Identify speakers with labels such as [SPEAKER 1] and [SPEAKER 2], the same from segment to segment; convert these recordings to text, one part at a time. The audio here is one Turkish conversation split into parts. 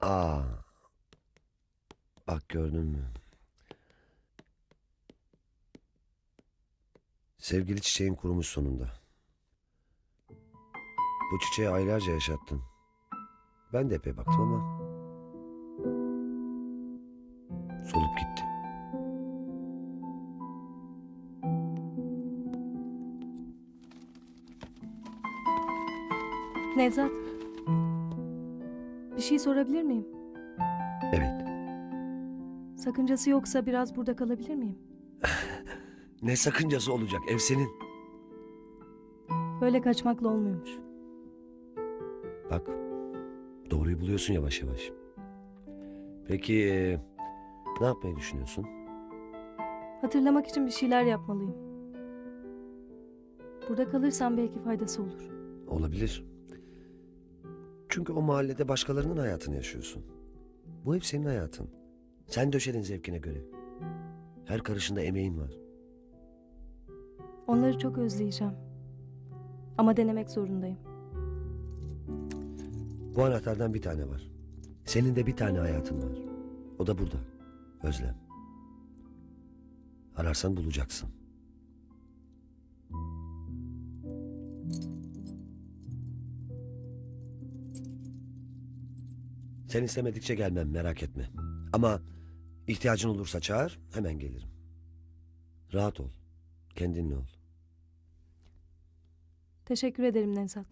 [SPEAKER 1] Aa. Bak gördün mü? Sevgili çiçeğin kurumuş sonunda. Bu çiçeği aylarca yaşattın. Ben de epey baktım ama... Solup gitti.
[SPEAKER 2] Nevzat. Bir şey sorabilir miyim?
[SPEAKER 1] Evet.
[SPEAKER 2] Sakıncası yoksa biraz burada kalabilir miyim?
[SPEAKER 1] Ne sakıncası olacak? Ev senin.
[SPEAKER 2] Böyle kaçmakla olmuyormuş.
[SPEAKER 1] Bak. Doğruyu buluyorsun yavaş yavaş. Peki... e, Ne yapmayı düşünüyorsun?
[SPEAKER 2] Hatırlamak için bir şeyler yapmalıyım. Burada kalırsam belki faydası olur.
[SPEAKER 1] Olabilir. Çünkü o mahallede başkalarının hayatını yaşıyorsun. Bu ev senin hayatın. Sen döşedin zevkine göre. Her karışında emeğin var.
[SPEAKER 2] Onları çok özleyeceğim. Ama denemek zorundayım.
[SPEAKER 1] Bu anahtardan bir tane var. Senin de bir tane hayatın var. O da burada. Özlem. Ararsan bulacaksın. Sen istemedikçe gelmem merak etme. Ama ihtiyacın olursa çağır hemen gelirim. Rahat ol. Kendinle ol.
[SPEAKER 2] Teşekkür ederim Nevzat.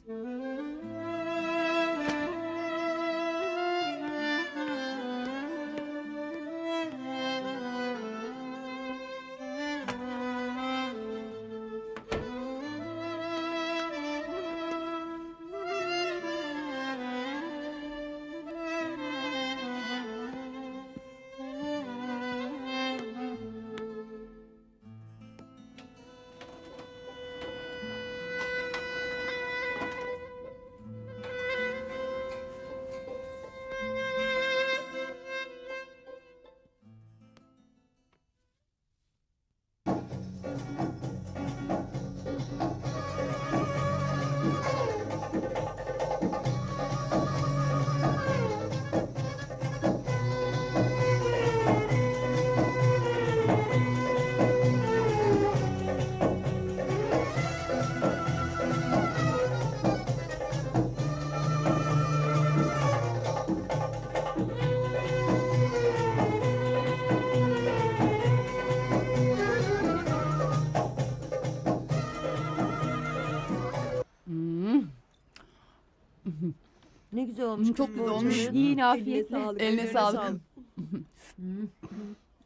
[SPEAKER 3] Güzel olmuş.
[SPEAKER 4] çok güzel olmuş. Yiyin
[SPEAKER 3] Eline
[SPEAKER 4] afiyetle.
[SPEAKER 3] sağlık,
[SPEAKER 4] Eline sağlık.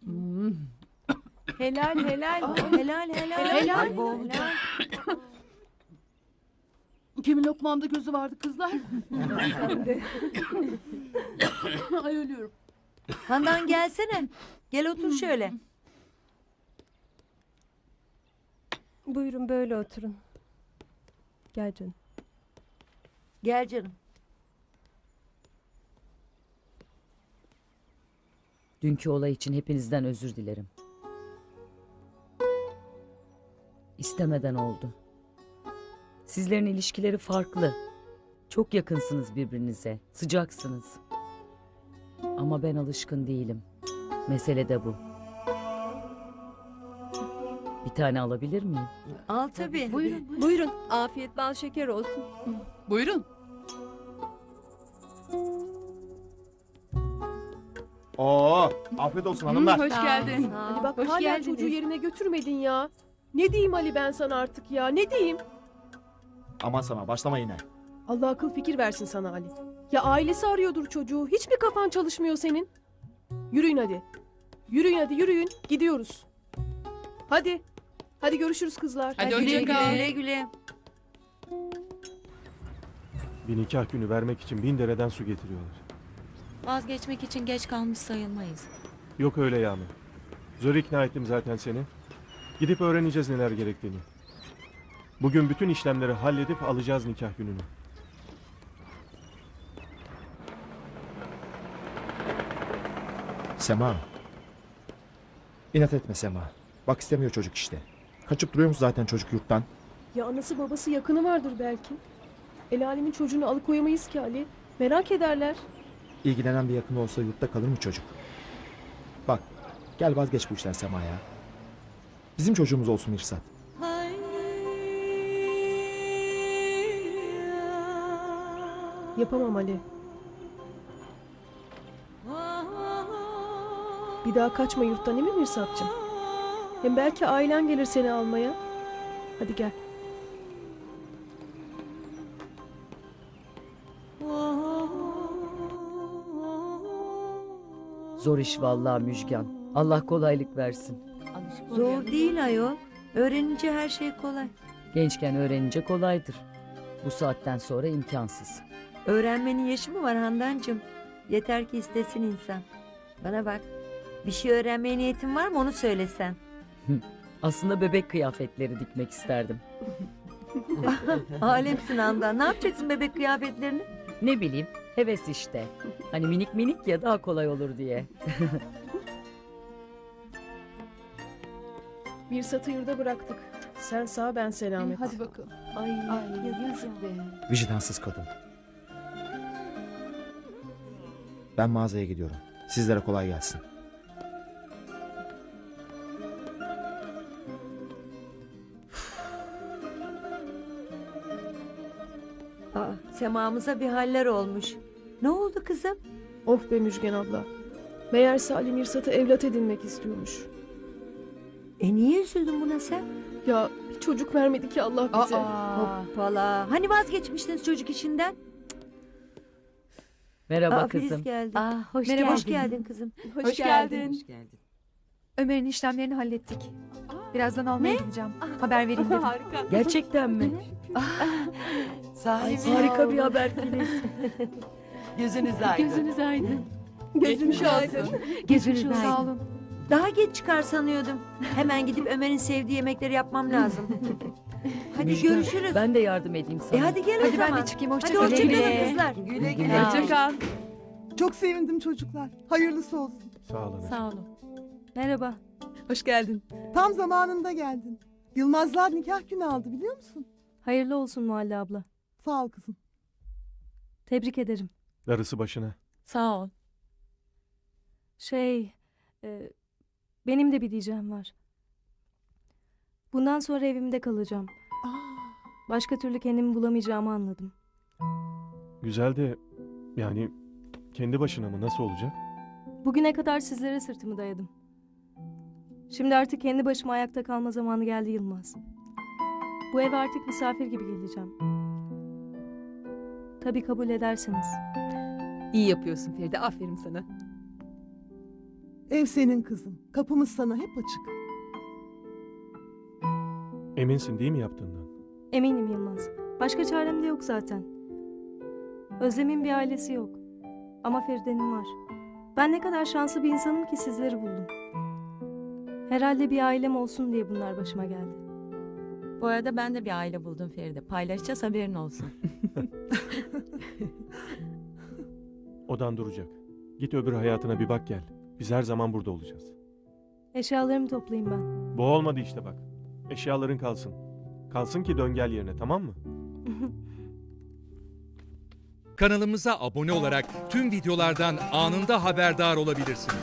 [SPEAKER 4] Hmm.
[SPEAKER 3] Helal helal. helal helal.
[SPEAKER 4] Helal. Kimin lokmamda gözü vardı kızlar? Ay ölüyorum.
[SPEAKER 3] Handan gelsene. Gel otur şöyle.
[SPEAKER 5] Buyurun böyle oturun. Gel canım.
[SPEAKER 3] Gel canım.
[SPEAKER 6] Dünkü olay için hepinizden özür dilerim. İstemeden oldu. Sizlerin ilişkileri farklı. Çok yakınsınız birbirinize, sıcaksınız. Ama ben alışkın değilim. Mesele de bu. Bir tane alabilir miyim?
[SPEAKER 3] Al tabii.
[SPEAKER 4] Buyurun.
[SPEAKER 5] Buyurun. Afiyet bal şeker olsun.
[SPEAKER 4] Buyurun.
[SPEAKER 7] Oo, afiyet olsun hanımlar.
[SPEAKER 4] Hoş geldin.
[SPEAKER 5] Ali bak
[SPEAKER 4] Hoş
[SPEAKER 5] hala
[SPEAKER 4] geldiniz.
[SPEAKER 5] çocuğu yerine götürmedin ya. Ne diyeyim Ali ben sana artık ya? Ne diyeyim?
[SPEAKER 7] Aman sana başlama yine.
[SPEAKER 5] Allah akıl fikir versin sana Ali. Ya ailesi arıyordur çocuğu. Hiç mi kafan çalışmıyor senin? Yürüyün hadi. Yürüyün hadi yürüyün. Gidiyoruz. Hadi. Hadi görüşürüz kızlar.
[SPEAKER 4] Hadi
[SPEAKER 3] Güle
[SPEAKER 4] hoşça kal.
[SPEAKER 3] güle güle.
[SPEAKER 8] Bir nikah günü vermek için bin dereden su getiriyorlar.
[SPEAKER 9] Vazgeçmek için geç kalmış sayılmayız.
[SPEAKER 8] Yok öyle Yağmur. Zor ikna ettim zaten seni. Gidip öğreneceğiz neler gerektiğini. Bugün bütün işlemleri halledip alacağız nikah gününü.
[SPEAKER 7] Sema. İnat etme Sema. Bak istemiyor çocuk işte. Kaçıp duruyormuş zaten çocuk yurttan.
[SPEAKER 5] Ya anası babası yakını vardır belki. El alemin çocuğunu alıkoyamayız ki Ali. Merak ederler.
[SPEAKER 7] İlgilenen bir yakını olsa yurtta kalır mı çocuk? Bak gel vazgeç bu işten Sema ya. Bizim çocuğumuz olsun Mirsat.
[SPEAKER 5] Yapamam Ali. Bir daha kaçma yurttan değil mi Mirsat'cığım? Hem belki ailen gelir seni almaya. Hadi gel.
[SPEAKER 6] Zor iş vallahi Müjgan. Allah kolaylık versin.
[SPEAKER 3] Zor değil ayol. Öğrenince her şey kolay.
[SPEAKER 6] Gençken öğrenince kolaydır. Bu saatten sonra imkansız.
[SPEAKER 3] Öğrenmenin yaşı mı var Handancığım? Yeter ki istesin insan. Bana bak. Bir şey öğrenmeye niyetin var mı onu söylesen.
[SPEAKER 6] Aslında bebek kıyafetleri dikmek isterdim.
[SPEAKER 3] Alemsin Handan. Ne yapacaksın bebek kıyafetlerini?
[SPEAKER 6] Ne bileyim heves işte. Hani minik minik ya daha kolay olur diye.
[SPEAKER 5] Mirsat'ı yurda bıraktık. Sen sağ ben selamet.
[SPEAKER 4] Hadi bakalım.
[SPEAKER 3] Ay,
[SPEAKER 4] Ay
[SPEAKER 3] yazık.
[SPEAKER 4] yazık be.
[SPEAKER 7] Vicdansız kadın. Ben mağazaya gidiyorum. Sizlere kolay gelsin.
[SPEAKER 3] Aa, semamıza bir haller olmuş. Ne oldu kızım?
[SPEAKER 5] Of be Müjgan abla. Meğerse Ali Mirsat'ı evlat edinmek istiyormuş.
[SPEAKER 3] E niye üzüldün buna sen?
[SPEAKER 5] Ya bir çocuk vermedi ki Allah bize.
[SPEAKER 4] Aa.
[SPEAKER 3] Hoppala. Hani vazgeçmiştiniz çocuk işinden?
[SPEAKER 6] Merhaba
[SPEAKER 3] Aa, Filiz
[SPEAKER 6] kızım.
[SPEAKER 3] geldi.
[SPEAKER 10] Aa, hoş
[SPEAKER 3] Merhaba,
[SPEAKER 10] geldin.
[SPEAKER 3] hoş geldin kızım.
[SPEAKER 5] Hoş, geldin.
[SPEAKER 10] Ömer'in işlemlerini hallettik. Birazdan almaya gideceğim. Haber vereyim dedim.
[SPEAKER 6] Gerçekten mi? Ay, harika bir haber Filiz.
[SPEAKER 9] Gözünüz aydın.
[SPEAKER 4] Gözünüz aydın.
[SPEAKER 5] Gözünüz aydın.
[SPEAKER 10] Geçmiş olsun. Sağ olun.
[SPEAKER 3] Daha geç çıkar sanıyordum. Hemen gidip Ömer'in sevdiği yemekleri yapmam lazım. hadi
[SPEAKER 6] Müjgan,
[SPEAKER 3] görüşürüz.
[SPEAKER 6] Ben de yardım edeyim sana.
[SPEAKER 3] E hadi gel o
[SPEAKER 10] Hadi ben
[SPEAKER 3] zaman.
[SPEAKER 10] de çıkayım. Hoşça
[SPEAKER 3] Hadi
[SPEAKER 10] kalın.
[SPEAKER 3] hoşçakalın kızlar.
[SPEAKER 9] Güle
[SPEAKER 6] güle.
[SPEAKER 4] Hoşça kal.
[SPEAKER 11] Çok sevindim çocuklar. Hayırlısı olsun.
[SPEAKER 8] Sağ olun.
[SPEAKER 4] Sağ olun.
[SPEAKER 2] Merhaba.
[SPEAKER 11] Hoş geldin. Tam zamanında geldin. Yılmazlar nikah günü aldı biliyor musun?
[SPEAKER 2] Hayırlı olsun Muhalle abla.
[SPEAKER 11] Sağ ol kızım.
[SPEAKER 2] Tebrik ederim.
[SPEAKER 8] Darısı başına.
[SPEAKER 4] Sağ ol.
[SPEAKER 2] Şey, e, benim de bir diyeceğim var. Bundan sonra evimde kalacağım.
[SPEAKER 11] Aa,
[SPEAKER 2] Başka türlü kendimi bulamayacağımı anladım.
[SPEAKER 8] Güzel de yani kendi başına mı nasıl olacak?
[SPEAKER 2] Bugüne kadar sizlere sırtımı dayadım. Şimdi artık kendi başıma ayakta kalma zamanı geldi Yılmaz. Bu eve artık misafir gibi geleceğim. Tabii kabul ederseniz.
[SPEAKER 10] İyi yapıyorsun Feride. Aferin sana.
[SPEAKER 11] ev senin kızım. Kapımız sana hep açık.
[SPEAKER 8] Eminsin değil mi yaptığından?
[SPEAKER 2] Eminim Yılmaz. Başka çarem de yok zaten. Özlem'in bir ailesi yok. Ama Feride'nin var. Ben ne kadar şanslı bir insanım ki sizleri buldum. Herhalde bir ailem olsun diye bunlar başıma geldi.
[SPEAKER 9] Bu arada ben de bir aile buldum Feride. Paylaşacağız haberin olsun.
[SPEAKER 8] Odan duracak. Git öbür hayatına bir bak gel. Biz her zaman burada olacağız.
[SPEAKER 2] Eşyalarımı toplayayım ben.
[SPEAKER 8] Bu olmadı işte bak. Eşyaların kalsın. Kalsın ki dön gel yerine tamam mı?
[SPEAKER 12] Kanalımıza abone olarak tüm videolardan anında haberdar olabilirsiniz.